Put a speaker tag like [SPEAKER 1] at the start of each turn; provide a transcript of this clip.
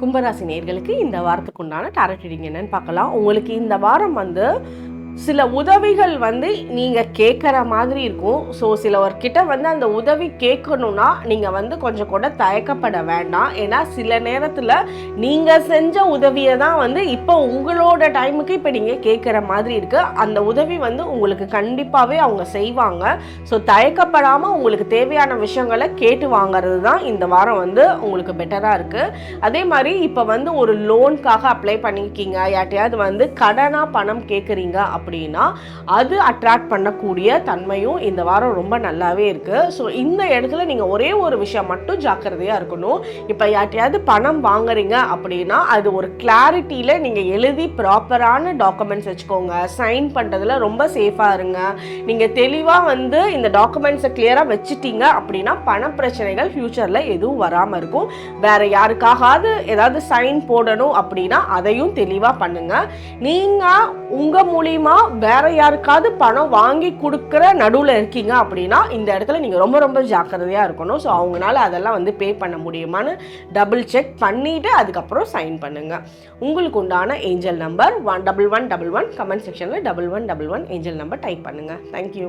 [SPEAKER 1] கும்பராசி நேர்களுக்கு இந்த வாரத்துக்கு உண்டான டாரட் ரீடிங் என்னன்னு பார்க்கலாம். உங்களுக்கு இந்த வாரம் வந்து சில உதவிகள் வந்து நீங்கள் கேட்குற மாதிரி இருக்கும். ஸோ சிலவர்கிட்ட வந்து அந்த உதவி கேட்கணும்னா நீங்கள் வந்து கொஞ்சம் கூட தயக்கப்பட வேண்டாம். ஏன்னா சில நேரத்தில் நீங்கள் செஞ்ச உதவியை தான் வந்து இப்போ உங்களோட டைமுக்கு இப்போ நீங்கள் கேட்குற மாதிரி இருக்குது அந்த உதவி வந்து உங்களுக்கு கண்டிப்பாகவே அவங்க செய்வாங்க. ஸோ தயக்கப்படாமல் உங்களுக்கு தேவையான விஷயங்களை கேட்டு வாங்குறது தான் இந்த வாரம் வந்து உங்களுக்கு பெட்டராக இருக்குது அதே மாதிரி இப்போ வந்து ஒரு லோனுக்காக அப்ளை பண்ணியிருக்கீங்க யார்ட்டையாவது வந்து கடனாக பணம் கேட்குறீங்க அப்படின்னா அது அட்ராக்ட் பண்ணக்கூடிய தன்மையும் இந்த வாரம் ரொம்ப நல்லாவே இருக்குது ஸோ இந்த இடத்துல நீங்கள் ஒரே ஒரு விஷயம் மட்டும் ஜாக்கிரதையாக இருக்கணும். இப்போ யார்ட்டையாவது பணம் வாங்குறீங்க அப்படின்னா அது ஒரு கிளாரிட்டியில் நீங்கள் எழுதி ப்ராப்பரான டாக்குமெண்ட்ஸ் வச்சுக்கோங்க. சைன் பண்ணுறதுல ரொம்ப சேஃபாக இருங்க. நீங்கள் தெளிவாக வந்து இந்த டாக்குமெண்ட்ஸை கிளியராக வச்சுட்டீங்க அப்படின்னா பண பிரச்சனைகள் ஃப்யூச்சரில் எதுவும் வராமல் இருக்கும். வேறு யாருக்காகாவது ஏதாவது சைன் போடணும் அப்படின்னா அதையும் தெளிவாக பண்ணுங்கள் நீங்கள் உங்கள் மூலியமாக மூலியமா வேற யாருக்காவது பணம் வாங்கி கொடுக்குற நடுவில் இருக்கீங்க அப்படின்னா இந்த இடத்துல நீங்கள் ரொம்ப ரொம்ப ஜாக்கிரதையாக இருக்கணும். ஸோ அவங்களால அதெல்லாம் வந்து பே பண்ண முடியுமான்னு டபுள் செக் பண்ணிவிட்டு அதுக்கப்புறம் சைன் பண்ணுங்கள் உங்களுக்கு உண்டான angel number one double one double one comment செக்ஷனில் double one double one angel number type பண்ணுங்கள் தேங்க்யூ